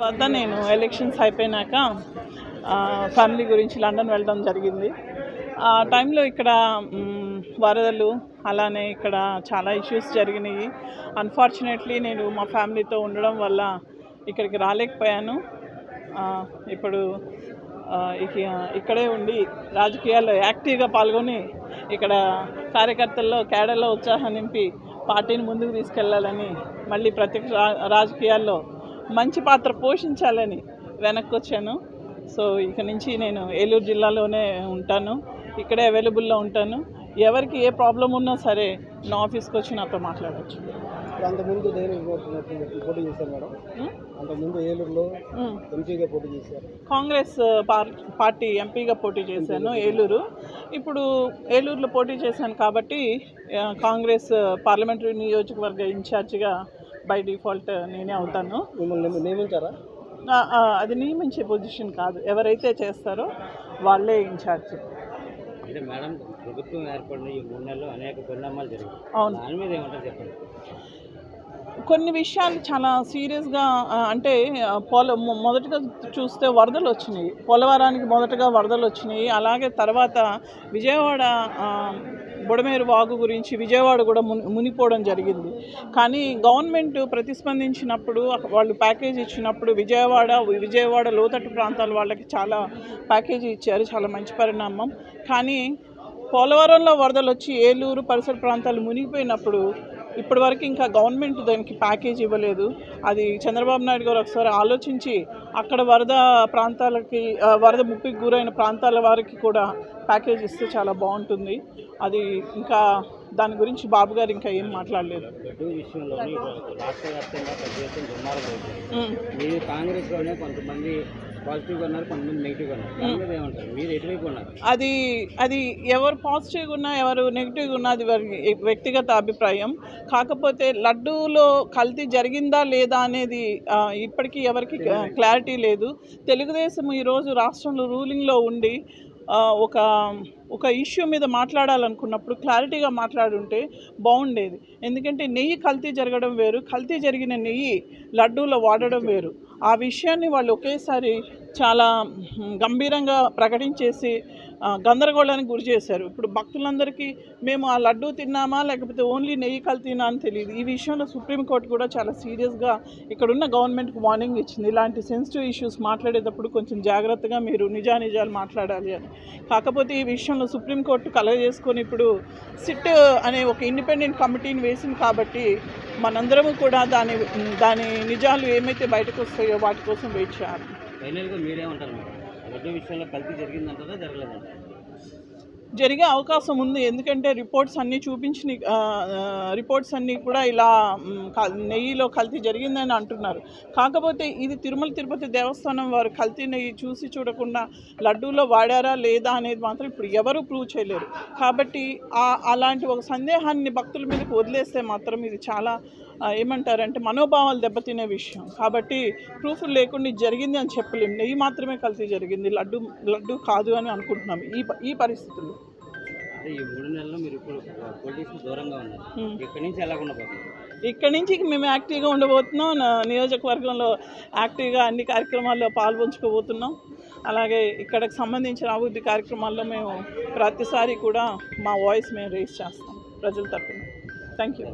తర్వాత నేను ఎలక్షన్స్ అయిపోయినాక ఫ్యామిలీ గురించి లండన్ వెళ్ళడం జరిగింది. ఆ టైంలో ఇక్కడ వరదలు అలానే ఇక్కడ చాలా ఇష్యూస్ జరిగినాయి. అన్ఫార్చునేట్లీ నేను మా ఫ్యామిలీతో ఉండడం వల్ల ఇక్కడికి రాలేకపోయాను. ఇప్పుడు ఇక- ఇక్కడే ఉండి రాజకీయాల్లో యాక్టివ్గా పాల్గొని ఇక్కడ కార్యకర్తల్లో కేడర్లో ఉత్సాహం నింపి పార్టీని ముందుకు తీసుకెళ్ళాలని మళ్ళీ ప్రతి రా- రాజకీయాల్లో మంచి పాత్ర పోషించాలని వెనక్కి వచ్చాను. సో ఇక నుంచి నేను ఏలూరు జిల్లాలోనే ఉంటాను. ఇక్కడే అవైలబుల్లో ఉంటాను. ఎవరికి ఏ ప్రాబ్లం ఉన్నా సరే నా ఆఫీస్కి వచ్చి నాతో మాట్లాడవచ్చు అంతకుముందు పోటీ చేశారు మేడం? అంతకుముందు ఏలూరులో. ఎంపీగా పోటీ చేశారు. కాంగ్రెస్ పార్ పార్టీ ఎంపీగా పోటీ చేశాను ఏలూరు. ఇప్పుడు ఏలూరులో పోటీ చేశాను కాబట్టి కాంగ్రెస్ పార్లమెంటరీ నియోజకవర్గ ఇన్ఛార్జిగా బై డిఫాల్ట్ నేనే అవుతాను. మిమ్మల్ని నియమించారా? అది నియమించే పొజిషన్ కాదు. ఎవరైతే చేస్తారో వాళ్ళే ఇన్ఛార్జ్ అంటే మేడం ప్రభుత్వం ఏర్పడిన ఈ మూడు నెలల్లో అనేక పరిణామాలు జరిగాయి. అవును. దాని మీద ఏమంటారు చెప్పండి? కొన్ని విషయాలు చాలా సీరియస్గా అంటే పొల మొ- మొదటగా చూస్తే వరదలు వచ్చినాయి. పోలవరానికి మొదటగా వరదలు వచ్చినాయి. అలాగే తర్వాత విజయవాడ బుడమేరు వాగు గురించి విజయవాడ కూడా ముని మునిపోవడం జరిగింది. కానీ గవర్నమెంట్ ప్రతిస్పందించినప్పుడు వాళ్ళు ప్యాకేజ్ ఇచ్చినప్పుడు విజయవాడ విజయవాడ లోతట్టు ప్రాంతాల వాళ్ళకి చాలా ప్యాకేజీ ఇచ్చారు. చాలా మంచి పరిణామం. కానీ పోలవరంలో వరదలు వచ్చి ఏలూరు పరిసర ప్రాంతాలు మునిగిపోయినప్పుడు ఇప్పటి వరకు ఇంకా గవర్నమెంట్ దానికి ప్యాకేజ్ ఇవ్వలేదు. అది చంద్రబాబు నాయుడు గారు ఒకసారి ఆలోచించి అక్కడ వరద ప్రాంతాలకి వరద ముప్పికి గురైన ప్రాంతాల వారికి కూడా ప్యాకేజ్ ఇస్తే చాలా బాగుంటుంది. అది ఇంకా దాని గురించి బాబు గారు ఇంకా ఏం మాట్లాడలేదు. మీరు కాంగ్రెస్లోనే కొంతమంది అది అది ఎవరు పాజిటివ్గా ఉన్నా ఎవరు నెగిటివ్గా ఉన్నా అది వారి వ్యక్తిగత అభిప్రాయం. కాకపోతే లడ్డూలో కల్తీ జరిగిందా లేదా అనేది ఇప్పటికీ ఎవరికి క్లారిటీ లేదు. తెలుగుదేశం ఈరోజు రాష్ట్రంలో రూలింగ్లో ఉండి ఒక ఒక ఇష్యూ మీద మాట్లాడాలనుకున్నప్పుడు క్లారిటీగా మాట్లాడుంటే బాగుండేది. ఎందుకంటే నెయ్యి కల్తీ జరగడం వేరు కల్తీ జరిగిన నెయ్యి లడ్డూలో వాడడం వేరు. ఆ విషయాన్ని వాళ్ళు ఒకేసారి చాలా గంభీరంగా ప్రకటించేసి గందరగోళానికి గురి చేశారు. ఇప్పుడు భక్తులందరికీ మేము ఆ లడ్డూ తిన్నామా లేకపోతే ఓన్లీ నెయ్యి కల్తీనా అని తెలియదు. ఈ విషయంలో సుప్రీంకోర్టు కూడా చాలా సీరియస్గా ఇక్కడున్న గవర్నమెంట్కి వార్నింగ్ ఇచ్చింది. ఇలాంటి సెన్సిటివ్ ఇష్యూస్ మాట్లాడేటప్పుడు కొంచెం జాగ్రత్తగా మీరు నిజానిజాలు మాట్లాడాలి అని. కాకపోతే ఈ విషయంలో సుప్రీంకోర్టు కలగజేసుకొని ఇప్పుడు సిట్ అనే ఒక ఇండిపెండెంట్ కమిటీని వేసింది కాబట్టి మనందరము కూడా దాని దాని నిజాలు ఏమైతే బయటకు వస్తాయో వాటి కోసం వెయిట్ చేయాలి. ఫైనల్గా మీరేమంటారు విషయంలో కల్తీ జరిగిందంటారా జరగలేదంటారా? జరిగే అవకాశం ఉంది. ఎందుకంటే రిపోర్ట్స్ అన్నీ చూపించిన రిపోర్ట్స్ అన్నీ కూడా ఇలా నెయ్యిలో కల్తీ జరిగిందని అంటున్నారు. కాకపోతే ఇది తిరుమల తిరుపతి దేవస్థానం వారు కల్తీ నెయ్యి చూసి చూడకుండా లడ్డూలో వాడారా లేదా అనేది మాత్రం ఇప్పుడు ఎవరు ప్రూవ్ చేయలేరు. కాబట్టి అలాంటి ఒక సందేహాన్ని భక్తుల మీదకి వదిలేస్తే మాత్రం ఇది చాలా ఏమంటారంటే మనోభావాలు దెబ్బతినే విషయం. కాబట్టి ప్రూఫ్ లేకుండా జరిగింది అని చెప్పలేము నెయ్యి మాత్రమే కల్తీ జరిగింది. లడ్డు లడ్డు కాదు అని అనుకుంటున్నాం. ఈ ఈ పరిస్థితుల్లో. ఈ మూడు నెలల్లో మీరు ఇప్పుడు పొలిటిక్స్ దూరంగా ఉన్నారు. ఇక్కడి నుంచి ఎలా ఉండబోతున్నారు? ఇక్కడి నుంచి మేము యాక్టివ్గా ఉండబోతున్నాం. నియోజకవర్గంలో యాక్టివ్గా అన్ని కార్యక్రమాల్లో పాల్పంచుకోబోతున్నాం. అలాగే ఇక్కడికి సంబంధించిన అభివృద్ధి కార్యక్రమాల్లో మేము ప్రతిసారి కూడా మా వాయిస్ మేము రేస్ చేస్తాం. ప్రజల తరఫున థ్యాంక్ యూ